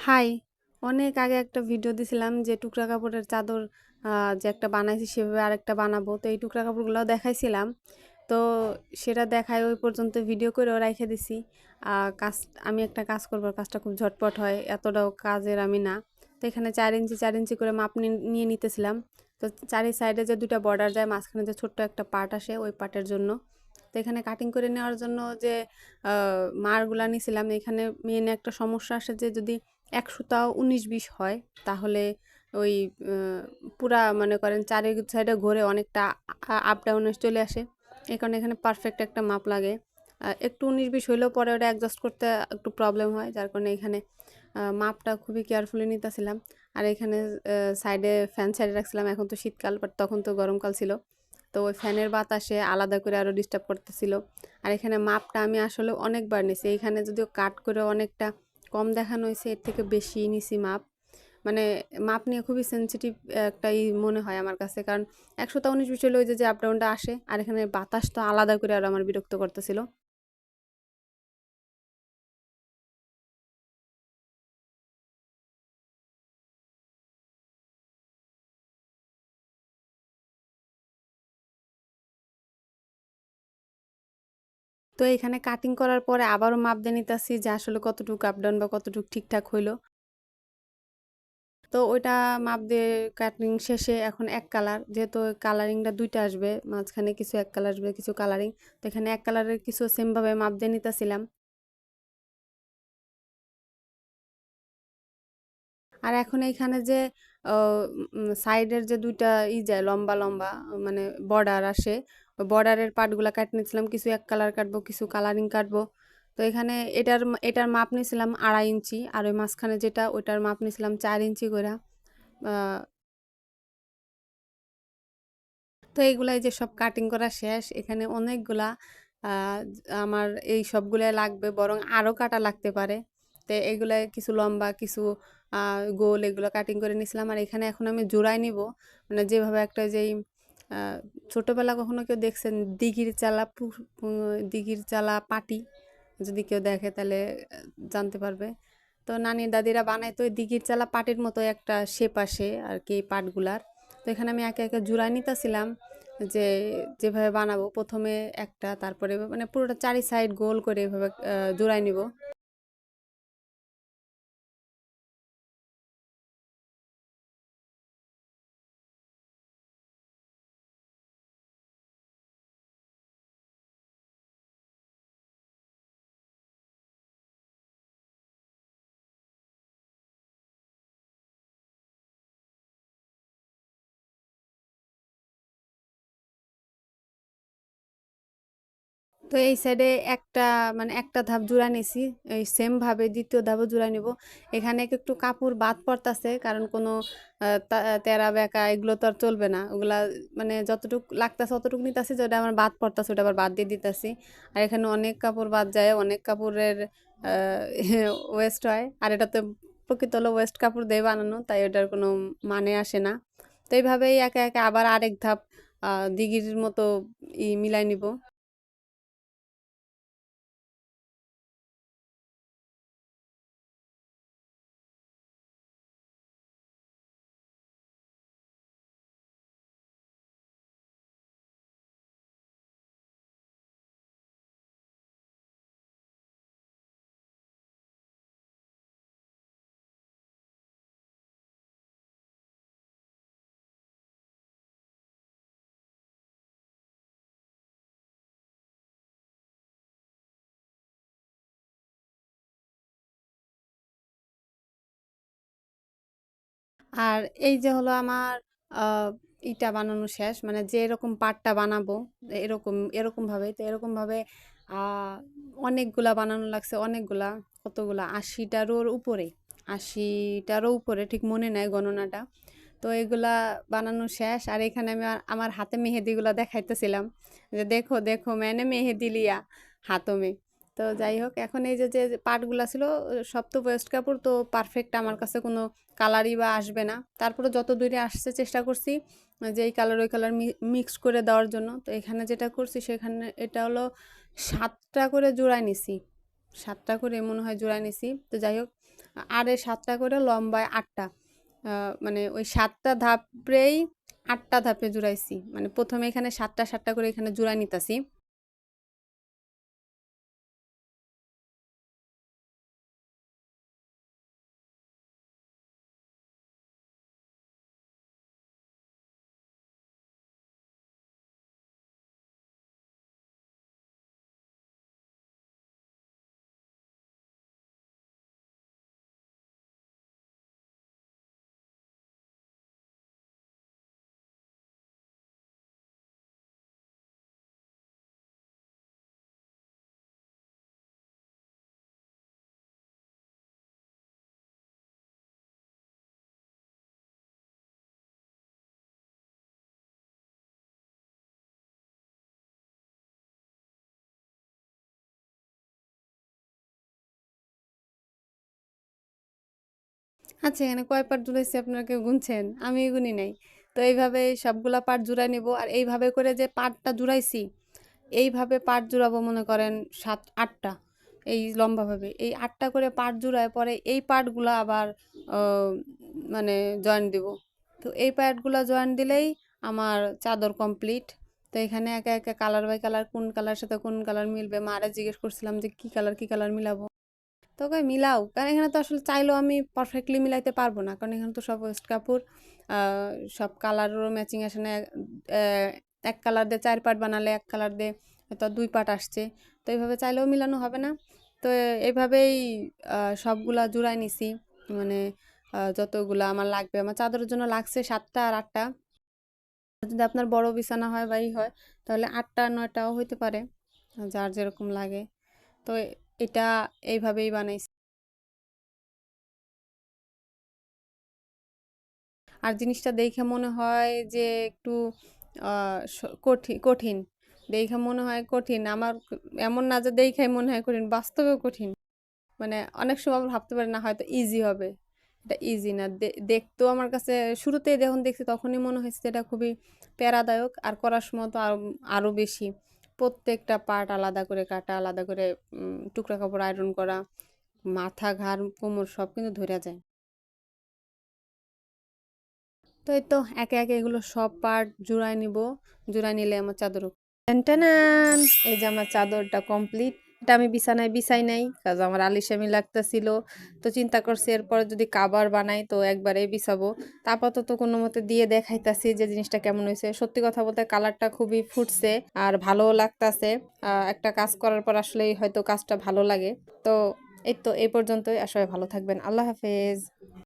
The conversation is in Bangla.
হাই! অনেক আগে একটা ভিডিও দিছিলাম যে টুকরা কাপড়ের চাদর যে একটা বানাইছি সেভাবে আরেকটা বানাবো। তো এই টুকরা কাপড়গুলাও দেখাইছিলাম। তো সেটা দেখায় ওই পর্যন্ত ভিডিও করেও রাইখে দিছি। কাজ আমি একটা কাজ করব, কাজটা খুব ঝটপট হয়। এতটাও কাজের আমি না। তো এখানে চার ইঞ্চি চার ইঞ্চি করে মাপ নিয়ে নিতেছিলাম। তো চারি সাইডে যে দুটা বর্ডার যায় মাঝখানে যে ছোট্ট একটা পার্ট আসে ওই পার্টের জন্য। তো এখানে কাটিং করে নেওয়ার জন্য যে মারগুলা নিছিলাম এখানে মেইন একটা সমস্যা আসে যে যদি এক সুতাও উনিশ বিশ হয় তাহলে ওই পুরা মনে করেন চারি সাইডে ঘুরে অনেকটা আপ ডাউনে চলে আসে। এই কারণে এখানে পারফেক্ট একটা মাপ লাগে। একটু উনিশ বিশ হইলেও পরে ওটা অ্যাডজাস্ট করতে একটু প্রবলেম হয়। যার কারণে এখানে মাপটা খুবই কেয়ারফুলি নিতেছিলাম। আর এখানে সাইডে ফ্যান সাইডে রাখছিলাম। এখন তো শীতকাল বাট তখন তো গরমকাল ছিল। তো ওই ফ্যানের বাতাসে আলাদা করে আরও ডিস্টার্ব করতেছিল। আর এখানে মাপটা আমি আসলে অনেকবার নিছি। এইখানে যদিও কাট করে অনেকটা কম দেখানো হয়েছে এর থেকে বেশি নিছি মাপ। মানে মাপ নিয়ে খুবই সেন্সিটিভ একটাই মনে হয় আমার কাছে। কারণ ১০০ টা ১৯-২০ হলে ওই যে, আপডাউনটা আপ ডাউনটা আসে আর এখানে বাতাস তো আলাদা করে আর আমার বিরক্ত করতেছিল। তো এখানে কাটিং করার পরে আবারও মাপ দিয়ে নিতেছি যে আসলে কতটুকু আপ ডাউন বা কতটুকু ঠিকঠাক হইল। তো ওইটা মাপ দিয়ে কাটিং শেষে এখন এক কালার যেহেতু কালারিংটা দুইটা আসবে, মাঝখানে কিছু এক কালার আসবে, কিছু কালারিং তো এখানে এক কালারের কিছু সেমভাবে মাপ দিয়ে নিতেছিলাম আর এখন এইখানে যে সাইডের যে দুইটা ই যায়, লম্বা লম্বা মানে বর্ডার আসে বর্ডারের পার্টগুলো কাটে নিয়েছিলাম, কিছু এক কালার কাটবো, কিছু কালারিং কাটবো। তো এখানে এটার এটার মাপ নিয়েছিলাম আড়াই ইঞ্চি, আর ওই মাঝখানে যেটা, ওইটার মাপ নিয়েছিলাম চার ইঞ্চি করে তো এইগুলাই যে সব কাটিং করা শেষ, এখানে অনেকগুলা আমার এই সবগুলাই লাগবে, বরং আরও কাটা লাগতে পারে। তো এগুলাই কিছু লম্বা, কিছু গোল এগুলো কাটিং করে নিয়েছিলাম, আর এখানে এখন আমি জোড়াই নিব। মানে যেভাবে একটা যেই ছোটোবেলা কখনো কেউ দেখছেন দিঘির চালা দিঘির চালা পাটি? যদি কেউ দেখে তাহলে জানতে পারবে। তো নানি দাদিরা বানায় তো দিঘির চালা পাটির মতো একটা শেপ আসে আর কি এই পাটগুলার। তো এখানে আমি একে একে জোড়াই নিতেছিলাম যে, যেভাবে বানাবো প্রথমে একটা, তারপরে মানে পুরোটা চারি সাইড গোল করে এভাবে জোড়াই নিব। তো এই সাইডে একটা মানে একটা ধাপ জোড়া নিছি, এই সেম ভাবে দ্বিতীয় ধাপও জোড়া নিব। এখানে একটু কাপড় বাদ পড়তেছে, কারণ কোনো তেরা, বেঁকা এগুলো তো আর চলবে না। ওগুলা মানে যতটুকু লাগতেছে অতটুকু নিতেছি, যেটা আমার বাদ পড়তেছে ওটা আবার বাদ দিয়ে দিতেছি। আর এখানে অনেক কাপড় বাদ যায়, অনেক কাপড়ের ওয়েস্ট হয়। আর এটা তো প্রকৃত হলো ওয়েস্ট কাপড় দিয়ে বানানো, তাই ওটার কোনো মানে আসে না। তো এইভাবেই একে একে আবার আরেক ধাপ দিঘির মতো ই মিলাই নিব। আর এই যে হলো আমার ইটা বানানো শেষ মানে যে এরকম পাটটা বানাবো, এরকম, এরকমভাবে, তো এরকমভাবে অনেকগুলা বানানো লাগছে, অনেকগুলা, কতগুলা? আশিটারও উপরে আশিটারও উপরে, ঠিক মনে নেয় গণনাটা। তো এগুলা বানানো শেষ, আর এখানে আমি আমার হাতে মেহেদিগুলা দেখাইতেছিলাম, যে দেখো দেখো মেনে মেহেদি লিয়া, হাতমে। তো যাই হোক, এখন এই যে যে পাটগুলা ছিল সব তো ওয়েস্ট কাপড়, তো পারফেক্ট আমার কাছে কোনো কালারই বা আসবে না। তারপরে যত দূরে আসতে চেষ্টা করছি, যে এই কালার ওই কালার মিক্স করে দেওয়ার জন্য। তো এখানে যেটা করছি, সেখানে এটা হলো সাতটা করে জোড়ায় নিছি। সাতটা করে মনে হয় জোড়ায় নিছি। তো যাই হোক, আরে সাতটা করে লম্বায় আটটা মানে ওই সাতটা ধাপেই আটটা ধাপে জুড়াইছি। মানে প্রথমে এখানে সাতটা সাতটা করে এখানে জুড়াই নিতাছি। আচ্ছা এখানে কয় পার্ট জুড়াইছি আপনারা কেউ গুনছেন? আমি গুনি নাই। তো এইভাবে সবগুলা পার্ট জুড়াই নেব আর এইভাবে করে যে পার্টটা জুড়াইছি, এইভাবে পার্ট জুড়াবো মনে করেন সাত, আটটা, এই লম্বাভাবে। এই আটটা করে পার্ট জুড়ায় পরে এই পার্টগুলো আবার মানে জয়েন দিব। তো এই পার্টগুলো জয়েন দিলেই আমার চাদর কমপ্লিট। তো এখানে একা একা কালার বাই কালার কোন কালার সাথে কোন কালার মিলবে? মারা জিজ্ঞেস করছিলাম যে কি কালার কি কালার মিলাবো? তো ওকে মিলাও। কারণ এখানে তো আসলে চাইলেও আমি পারফেক্টলি মিলাইতে পারব না। কারণ এখানে তো সব ওয়েস্ট কাপড় সব কালারেরও ম্যাচিং আসে না। এক কালার দিয়ে চার পার্ট বানালে এক কালার দিয়ে হয়তো দুই পার্ট আসছে। তো এইভাবে চাইলেও মিলানো হবে না। তো এইভাবেই সবগুলা জোড়াই নিছি। মানে যতগুলা আমার লাগবে। আমার চাদরের জন্য লাগছে সাতটা আর আটটা। যদি আপনার বড় বিছানা হয় বা ই হয়, তাহলে আটটা নয়টাও হইতে পারে। যার যেরকম লাগে। তো এটা এইভাবেই বানাইছি। আর জিনিসটা দেখে মনে হয় যে একটু কঠিন কঠিন। দেখে মনে হয় কঠিন। আমার এমন না যে দেখে মনে হয় কঠিন, বাস্তবেও কঠিন। মানে অনেক সময় ভাবতে পারি না হয়তো ইজি হবে। এটা ইজি না। দেখতেও আমার কাছে, শুরুতেই যখন দেখছি তখনই মনে হয়েছে এটা খুবই প্যারাদায়ক। আর করার সময় তো আরও আরও বেশি। প্রত্যেকটা পার্ট আলাদা করে কাটা, আলাদা করে টুকরা কাপড় আয়রন করা, মাথা, ঘাড়, কোমর সব কিন্তু ধরে যায়। তো এই তো একে একে এগুলো সব পার্ট জোড়ায় নিব, জোড়ায় নিলে আমার চাদর এই যে আমার চাদরটা কমপ্লিট এটা আমি বিছানায় বিছাই নাই কাজ আমার আলিশামি লাগতেছিল। তো চিন্তা করছি এরপরে যদি কাবার বানাই তো একবারে বিছাবো। তারপর তো কোনো মতে দিয়ে দেখাইতাছি যে জিনিসটা কেমন হয়েছে। সত্যি কথা বলতে কালারটা খুবই ফুটছে আর ভালোও লাগতাছে। একটা কাজ করার পর আসলেই হয়তো কাজটা ভালো লাগে। তো এই তো, এই পর্যন্তই। আসলে ভালো থাকবেন। আল্লাহ হাফেজ।